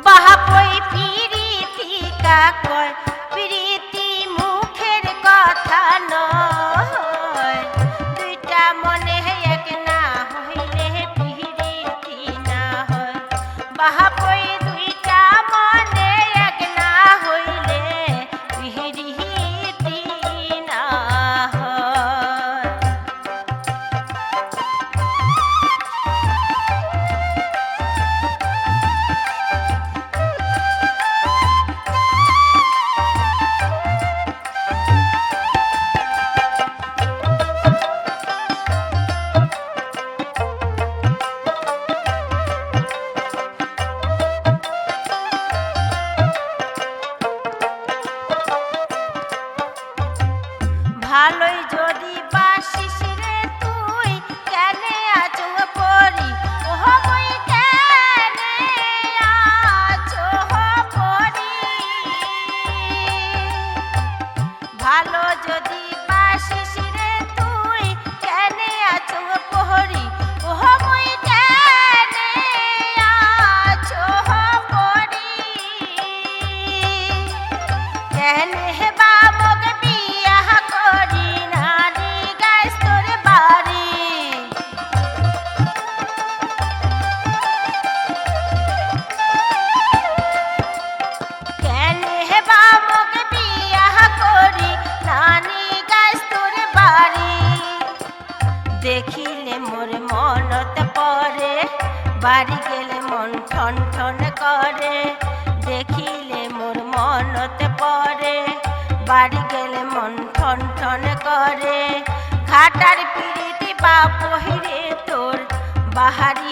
বাহাপই ফিরি কাকয়? পিরিতি ভালোই যদি বাসিস রে তুই, কেনে আছো পরি? ওহ মই কেনে আছো পরি? ভালো যদি দেখিলে মোর মনত পরে, বাড়ি গেলে মন ঠন ঠন করে। দেখিলে মোর মনত পরে, বাড়ি গেলে মন ঠন ঠন করে। ঘাটার পিড়িতে পহিরে তোর, বাহারি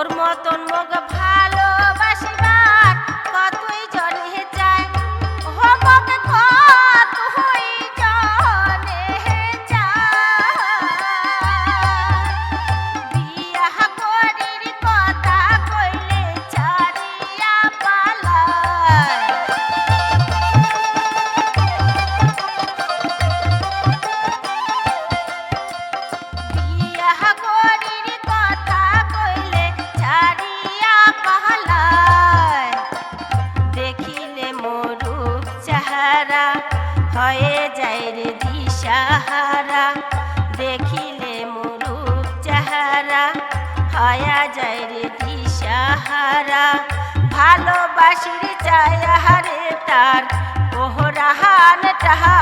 তোর মতন মগ ভালোবাসিবার চাহারা হয়ে যায় রে দিশাহারা। দেখিলে মোরূপ চাহারা, হয়া যায় রে দিশাহারা। ভালোবাসির চায়াহারে তার, ওহরাহান টাহা